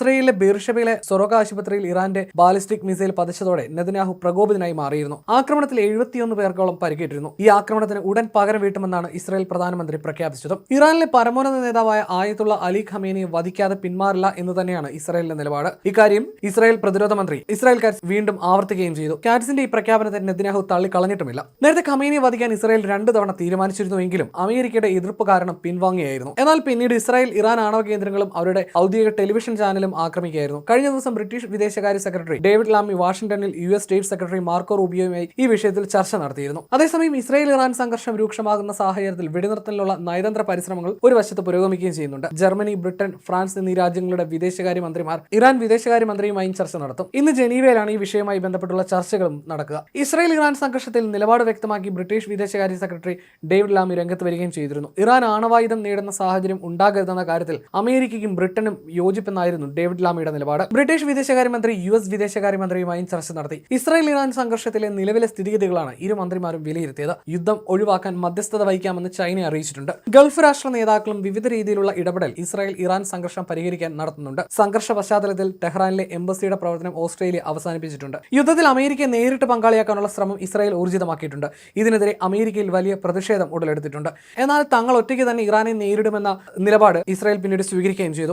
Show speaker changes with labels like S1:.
S1: ഇസ്രയേലിലെ ബീർഷബയിലെ സൊറോക ആശുപത്രിയിൽ ഇറാന്റെ ബാലിസ്റ്റിക് മിസൈൽ പതിച്ചതോടെ നെതന്യാഹു പ്രകോപിതനായി മാറിയിരുന്നു. ആക്രമണത്തിൽ എഴുപത്തിയൊന്ന് പേർക്കോളം പരിക്കേറ്റിരുന്നു. ഈ ആക്രമണത്തിന് ഉടൻ പകരം വീട്ടുമെന്നാണ് ഇസ്രായേൽ പ്രധാനമന്ത്രി പ്രഖ്യാപിച്ചത്. ഇറാനിലെ പരമോന്നത നേതാവായ ആയത്തുള്ള അലി ഖമേനിയെ വധിക്കാതെ പിന്മാറില്ല എന്ന് തന്നെയാണ് ഇസ്രായേലിന്റെ നിലപാട്. ഇക്കാര്യം ഇസ്രായേൽ പ്രതിരോധ മന്ത്രി ഇസ്രായേൽ കാറ്റ്സ് വീണ്ടും ആവർത്തിക്കുകയും ചെയ്തു. കാറ്റ്സിന്റെ ഈ പ്രഖ്യാപനത്തെ നെതന്യാഹു തള്ളിക്കളഞ്ഞിട്ടുമില്ല. നേരത്തെ ഖമേനിയെ വധിക്കാൻ ഇസ്രായേൽ രണ്ടു തവണ തീരുമാനിച്ചിരുന്നുവെങ്കിലും അമേരിക്കയുടെ എതിർപ്പ് കാരണം പിൻവാങ്ങിയായിരുന്നു. എന്നാൽ പിന്നീട് ഇസ്രായേൽ ഇറാൻ ആണവ കേന്ദ്രങ്ങളും അവരുടെ ഔദ്യോഗിക ടെലിവിഷൻ ചാനലും ആക്രമിക്കുകയായിരുന്നു. കഴിഞ്ഞ ദിവസം ബ്രിട്ടീഷ് വിദേശകാര്യ സെക്രട്ടറി ഡേവിഡ് ലാമി വാഷിംഗ്ടണിൽ U S state secretary Marco റൂബിയോയുമായി ഈ വിഷയത്തിൽ ചർച്ച നടത്തിയിരുന്നു. അതേസമയം ഇസ്രായേൽ ഇറാൻ സംഘർഷം രൂക്ഷമാകുന്ന സാഹചര്യത്തിൽ വെടിനിർത്തലിനുള്ള നയതന്ത്ര പരിശ്രമങ്ങൾ ഒരു വശത്ത് പുരോഗമിക്കുകയും ചെയ്യുന്നുണ്ട്. ജർമ്മനി ബ്രിട്ടൻ ഫ്രാൻസ് എന്നീ രാജ്യങ്ങളുടെ വിദേശകാര്യ മന്ത്രിമാർ ഇറാൻ വിദേശകാര്യ മന്ത്രിയുമായും ചർച്ച നടത്തും. ഇന്ന് ജനീവയിലാണ് ഈ വിഷയവുമായി ബന്ധപ്പെട്ടുള്ള ചർച്ചകളും നടക്കുക. ഇസ്രായേൽ ഇറാൻ സംഘർഷത്തിൽ നിലപാട് വ്യക്തമാക്കി ബ്രിട്ടീഷ് വിദേശകാര്യ സെക്രട്ടറി ഡേവിഡ് ലാമി രംഗത്ത് വരികയും ചെയ്തിരുന്നു. ഇറാൻ ആണവായുധം നേടുന്ന സാഹചര്യം ഉണ്ടാകരുതെന്ന കാര്യത്തിൽ അമേരിക്കയ്ക്കും ബ്രിട്ടനും യോജിപ്പെന്നായിരുന്നു ഡേവിഡ് ലാമിയുടെ നിലപാട്. ബ്രിട്ടീഷ് വിദേശകാര്യമന്ത്രി യു എസ് വിദേശകാര്യമന്ത്രിയുമായും ചർച്ച നടത്തി. ഇസ്രായേൽ ഇറാൻ സംഘർഷത്തിലെ നിലവിലെ സ്ഥിതിഗതികളാണ് ഇരു മന്ത്രിമാരും വിലയിരുത്തിയത്. യുദ്ധം ഒഴിവാക്കാൻ മധ്യസ്ഥത വഹിക്കാമെന്ന് ചൈന അറിയിച്ചിട്ടുണ്ട്. ഗൾഫ് രാഷ്ട്ര നേതാക്കളും വിവിധ രീതിയിലുള്ള ഇടപെടൽ ഇസ്രായേൽ ഇറാൻ സംഘർഷം പരിഹരിക്കാൻ നടത്തുന്നുണ്ട്. സംഘർഷ പശ്ചാത്തലത്തിൽ ടെഹ്റാനിലെ എംബസിയുടെ പ്രവർത്തനം ഓസ്ട്രേലിയ അവസാനിപ്പിച്ചിട്ടുണ്ട്. യുദ്ധത്തിൽ അമേരിക്കയെ നേരിട്ട് പങ്കാളിയാക്കാനുള്ള ശ്രമം ഇസ്രായേൽ ഊർജിതമാക്കിയിട്ടുണ്ട്. ഇതിനെതിരെ അമേരിക്കയിൽ വലിയ പ്രതിഷേധം ഉടലെടുത്തിട്ടുണ്ട്. എന്നാൽ തങ്ങൾ ഒറ്റയ്ക്ക് തന്നെ ഇറാനെ നേരിടുമെന്ന നിലപാട് ഇസ്രായേൽ പിന്നീട് സ്വീകരിക്കുകയും ചെയ്തു.